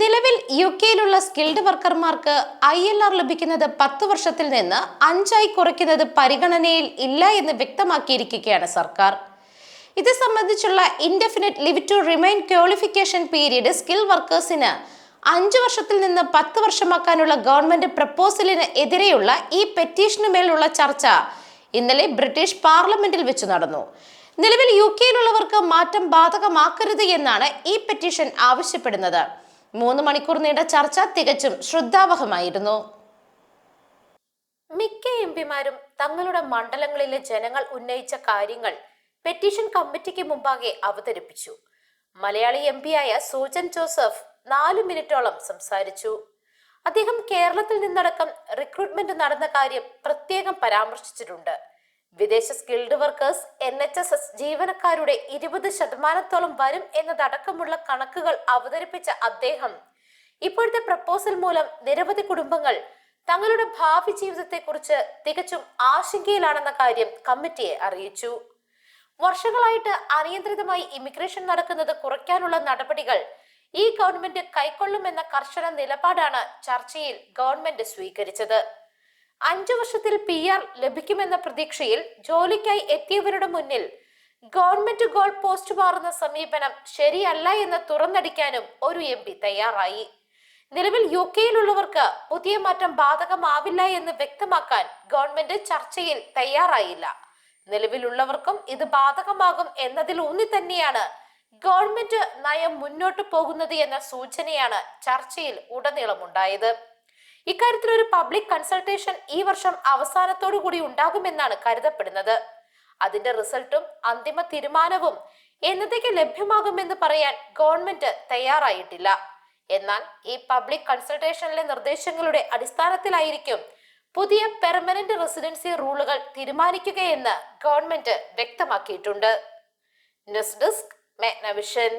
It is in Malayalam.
നിലവിൽ യു കെയിലുള്ള സ്കിൽഡ് വർക്കർമാർക്ക് ഐ എൽ ആർ ലഭിക്കുന്നത് പത്ത് വർഷത്തിൽ നിന്ന് അഞ്ചായി കുറയ്ക്കുന്നത് പരിഗണനയിൽ ഇല്ല എന്ന് വ്യക്തമാക്കിയിരിക്കുകയാണ് സർക്കാർ. ഇത് സംബന്ധിച്ചുള്ള indefinite leave to remain qualification period skill വർക്കേഴ്സിന് അഞ്ചു വർഷത്തിൽ നിന്ന് പത്ത് വർഷമാക്കാനുള്ള ഗവൺമെന്റ് പ്രപ്പോസലിന് എതിരെയുള്ള ഈ പെറ്റീഷന് മേലുള്ള ചർച്ച ഇന്നലെ ബ്രിട്ടീഷ് പാർലമെന്റിൽ വെച്ച് നടന്നു. നിലവിൽ യു കെയിലുള്ളവർക്ക് മാറ്റം ബാധകമാക്കരുത് എന്നാണ് ഈ പെറ്റീഷൻ ആവശ്യപ്പെടുന്നത്. മൂന്ന് മണിക്കൂർ നീണ്ട ചർച്ച തികച്ചും ശ്രദ്ധാവഹമായിരുന്നു. മിക്ക എം പിമാരും തങ്ങളുടെ മണ്ഡലങ്ങളിലെ ജനങ്ങൾ ഉന്നയിച്ച കാര്യങ്ങൾ പെറ്റീഷൻ കമ്മിറ്റിക്ക് മുമ്പാകെ അവതരിപ്പിച്ചു. മലയാളി എം പിയായ സൂജൻ ജോസഫ് നാല് മിനിറ്റോളം സംസാരിച്ചു. അദ്ദേഹം കേരളത്തിൽ നിന്നടക്കം റിക്രൂട്ട്മെന്റ് നടന്ന കാര്യം പ്രത്യേകം പരാമർശിച്ചിട്ടുണ്ട്. വിദേശ skilled workers N H S S ജീവനക്കാരുടെ ഇരുപത് ശതമാനത്തോളം വരും എന്നതടക്കമുള്ള കണക്കുകൾ അവതരിപ്പിച്ച അദ്ദേഹം. ഇപ്പോഴത്തെ പ്രപ്പോസൽ മൂലം നിരവധി കുടുംബങ്ങൾ തങ്ങളുടെ ഭാവി ജീവിതത്തെക്കുറിച്ച് തികച്ചും ആശങ്കയിലാണെന്ന കാര്യം കമ്മിറ്റിയെ അറിയിച്ചു. വർഷങ്ങളായിട്ട് അനിയന്ത്രിതമായി ഇമിഗ്രേഷൻ നടക്കുന്നത് കുറയ്ക്കാനുള്ള നടപടികൾ ഈ ഗവൺമെന്റ് കൈക്കൊള്ളുമെന്ന കർശന നിലപാടാണ് ചർച്ചയിൽ ഗവൺമെന്റ് സ്വീകരിച്ചത്. അഞ്ചു വർഷത്തിൽ പി ആർ ലഭിക്കുമെന്ന പ്രതീക്ഷയിൽ ജോലിക്കായി എത്തിയവരുടെ മുന്നിൽ ഗവൺമെന്റ് ഗോൾ പോസ്റ്റ് മാറുന്ന സമീപനം ശരിയല്ല എന്ന് തുറന്നടിക്കാനും ഒരു എം പി തയ്യാറായി. നിലവിൽ യു കെയിലുള്ളവർക്ക് പുതിയ മാറ്റം ബാധകമാവില്ല എന്ന് വ്യക്തമാക്കാൻ ഗവൺമെന്റ് ചർച്ചയിൽ തയ്യാറായില്ല. നിലവിലുള്ളവർക്കും ഇത് ബാധകമാകും എന്നതിൽ ഊന്നി തന്നെയാണ് ഗവൺമെന്റ് നയം മുന്നോട്ട് പോകുന്നത് എന്ന സൂചനയാണ് ചർച്ചയിൽ ഉടനീളമുണ്ടായത്. ഇക്കാര്യത്തിൽ ഒരു പബ്ലിക് കൺസൾട്ടേഷൻ ഈ വർഷം അവസാനത്തോടു കൂടി ഉണ്ടാകുമെന്നാണ് കരുതപ്പെടുന്നത്. അതിന്റെ റിസൾട്ടും അന്തിമ തീരുമാനവും എന്നത്തേക്ക് ലഭ്യമാകുമെന്ന് പറയാൻ ഗവൺമെന്റ് തയ്യാറായിട്ടില്ല. എന്നാൽ ഈ പബ്ലിക് കൺസൾട്ടേഷനിലെ നിർദ്ദേശങ്ങളുടെ അടിസ്ഥാനത്തിലായിരിക്കും പുതിയ പെർമനന്റ് റെസിഡൻസി റൂളുകൾ തീരുമാനിക്കുകയെന്ന് ഗവൺമെന്റ് വ്യക്തമാക്കിയിട്ടുണ്ട്. News desk മെഗ്നവിഷൻ